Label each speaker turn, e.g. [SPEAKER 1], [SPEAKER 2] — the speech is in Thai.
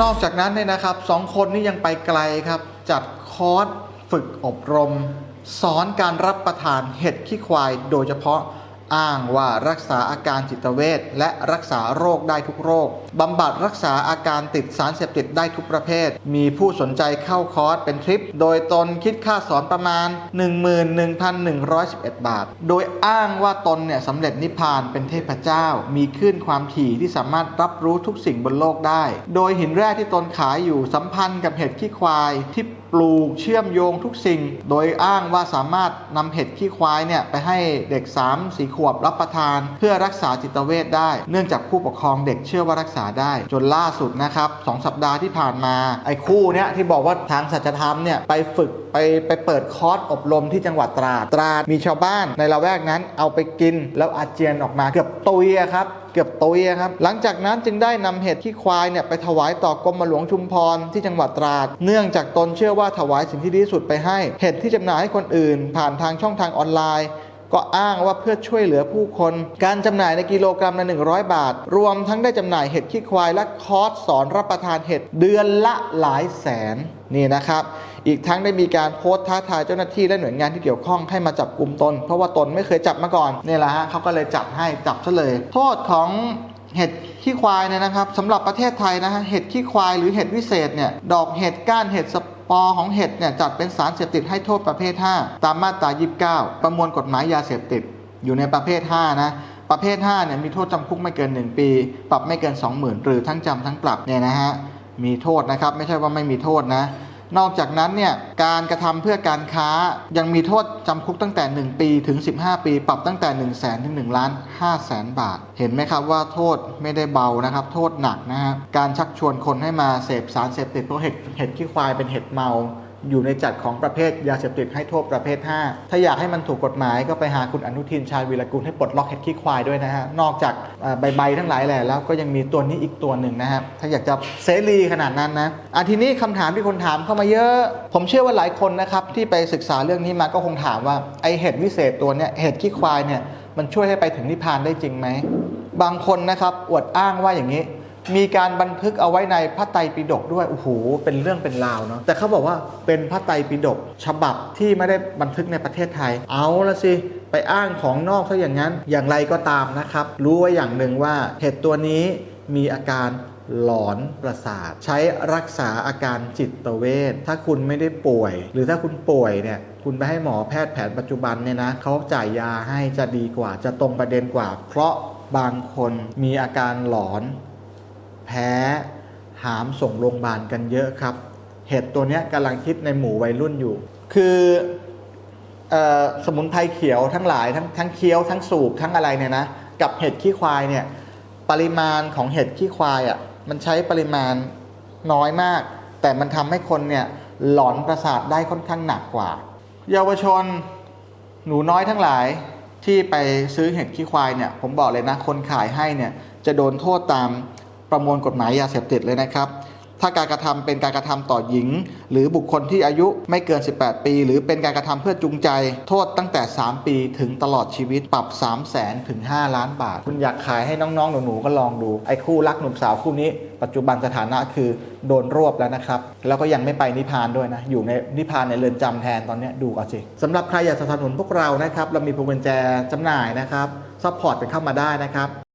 [SPEAKER 1] นอกจากนั้นเนี่ยนะครับสองคนนี้ยังไปไกลครับ จัดคอร์สฝึกอบรม สอนการรับประทานเห็ดขี้ควายโดยเฉพาะ อ้างว่ารักษาอาการจิตเวชและรักษาโรคได้ทุกโรคบำบัดรักษาอาการติดสารเสพติดได้ทุกประเภท มีผู้สนใจเข้าคอร์สเป็นทริป โดยตนคิดค่าสอนประมาณ 11,111 บาท โดยอ้างว่าตนเนี่ยสำเร็จนิพพานเป็นเทพเจ้า มีคลื่นความถี่ที่สามารถรับรู้ทุกสิ่งบนโลกได้ โดยหินแร่ที่ตนขายอยู่สัมพันธ์กับเห็ดขี้ควายที่ ปลูกเชื่อมโยงทุกสิ่ง โดยอ้างว่าสามารถนำเห็ดขี้ควายเนี่ยไปให้เด็ก3 4ขวบรับประทาน เพื่อรักษาจิตเวชได้ เนื่องจากผู้ปกครองเด็กเชื่อว่ารักษาได้ จนล่าสุดนะครับสองสัปดาห์ที่ผ่านมา ไอ้คู่เนี้ยที่บอกว่าทางสัจธรรมเนี่ยไปฝึกไปไปเปิดคอร์สอบรมที่จังหวัดตราดตราดมีชาวบ้านในละแวกนั้นเอาไปกินแล้วอาเจียนออกมาเกือบตุยอะครับเกือบตุยะครับหลังจากนั้นจึงได้นำเห็ดที่ควายเนี่ยไปถวายต่อกรมหลวงชุมพรที่จังหวัดตราด เนื่องจากตนเชื่อว่าถวายสิ่งที่ดีที่สุดไปให้ เห็ดที่จำหน่ายให้คนอื่น ผ่านทางช่องทางออนไลน์ ก็อ้างว่าเพื่อช่วยเหลือผู้คน การจำหน่ายในกิโลกรัมละ 100 บาท รวมทั้งได้จำหน่ายเห็ดขี้ควายและคอร์สสอนรับประทานเห็ดเดือนละหลายแสนนี่นะครับ อีกทั้งได้มีการโพสต์ท้าทายเจ้าหน้าที่และหน่วยงานที่เกี่ยวข้องให้มาจับกลุ่มตน เพราะว่าตนไม่เคยจับมาก่อนนี่แหละฮะเขาก็เลยจับให้จับซะเลย โทษของเห็ดขี้ควายเนี่ยนะครับสำหรับประเทศไทยนะฮะเห็ดขี้ควายหรือเห็ดวิเศษเนี่ยดอกเห็ดก้านเห็ดสป อของเห็ดเนี่ยจัดเป็นสารเสพติดให้โทษประเภท 5 ตามมาตรา 29 ประมวลกฎหมายยาเสพติด อยู่ในประเภท 5 นะประเภท5เนี่ยมีโทษจำคุกไม่เกิน 1 ปี ปรับไม่เกิน 20,000 หรือทั้งจำทั้งปรับเนี่ยนะฮะมีโทษนะครับไม่ใช่ว่าไม่มีโทษนะ นอกจากนั้นเนี่ยการกระทำเพื่อการค้ายังมีโทษจำคุกตั้งแต่ 1 ปีถึง 15 ปี ปรับตั้งแต่ 1 0 0 0 0แสนถึง1ล้าน5แสนบาท เห็นไหมครับว่าโทษไม่ได้เบานะครับ โทษหนักนะฮะการชักชวนคนให้มาเสพสารเสพติดเพราะเห็ดเห็ดขี้ควายเป็นเห็ดเมา อยู่ในจัดของประเภทยาเสพติดให้โทษประเภท 5 ถ้าอยากให้มันถูกกฎหมายก็ไปหาคุณอนุทินชาญวีรกุลให้ปลดล็อกเห็ดขี้ควายด้วยนะฮะ นอกจากใบๆทั้งหลายแหละแล้วก็ยังมีตัวนี้อีกตัวหนึ่งนะครับ ถ้าอยากจะเสรีขนาดนั้นนะอะทีนี้คำถามที่คนถามเข้ามาเยอะ ผมเชื่อว่าหลายคนนะครับที่ไปศึกษาเรื่องนี้มาก็คงถามว่าไอเห็ดวิเศษตัวเนี้ยเห็ดขี้ควายเนี่ยมันช่วยให้ไปถึงนิพพานได้จริงไหมบางคนนะครับอวดอ้างว่าอย่างนี้ มีการบันทึกเอาไว้ในพระไตรปิฎกด้วยโอ้โหเป็นเรื่องเป็นราวเนาะแต่เขาบอกว่าเป็นพระไตรปิฎกฉบับที่ไม่ได้บันทึกในประเทศไทย เอาละสิไปอ้างของนอกซะอย่างนั้น อย่างไรก็ตามนะครับ รู้ไว้อย่างหนึ่งว่าเห็ดตัวนี้มีอาการหลอนประสาท ใช้รักษาอาการจิตเวชถ้าคุณไม่ได้ป่วย หรือถ้าคุณป่วยเนี่ยคุณไปให้หมอแพทย์แผนปัจจุบันเนี่ยนะเขาจ่ายยาให้จะดีกว่า จะตรงประเด็นกว่า เพราะบางคนมีอาการหลอน แพ้ หามส่งโรงพยาบาลกันเยอะครับ เห็ดตัวนี้กำลังคิดในหมู่วัยรุ่นอยู่ คือเออสมุนไพรเขียวทั้งหลายทั้งทั้งเคี้ยวทั้งสูบทั้งอะไรเนี่ยนะกับเห็ดขี้ควายเนี่ยปริมาณของเห็ดขี้ควายอะ่ะมันใช้ปริมาณน้อยมาก แต่มันทำให้คนเนี่ยหลอนประสาทได้ค่อนข้างหนักกว่า เยาวชนหนูน้อยทั้งหลายที่ไปซื้อเห็ดขี้ควายเนี่ยผมบอกเลยนะคนขายให้เนี่ยจะโดนโทษตาม ประมวลกฎหมายยาเสพติดเลยนะครับ ถ้าการกระทำเป็นการกระทำต่อหญิง หรือบุคคลที่อายุไม่เกิน 18 ปี หรือเป็นการกระทำเพื่อจูงใจ โทษตั้งแต่ 3 ปีถึงตลอดชีวิตปรับ 3 0 0แสนถึง 5 ล้านบาท คุณอยากขายให้น้องๆ หนูๆ ก็ลองดู ไอ้คู่รักหนุ่มสาวคู่นี้ ปัจจุบันสถานะคือโดนรวบแล้วนะครับ แล้วก็ยังไม่ไปนิพพานด้วยนะ อยู่ในนิพพานในเรือนจำแทนตอนนี้ดูเอาสิสำหรับใครอยากสนับสนุนพวกเรานะครับเรามีพวงกุญแจจำหน่ายนะครับซัพพอร์ตกันเข้ามาได้นะครับ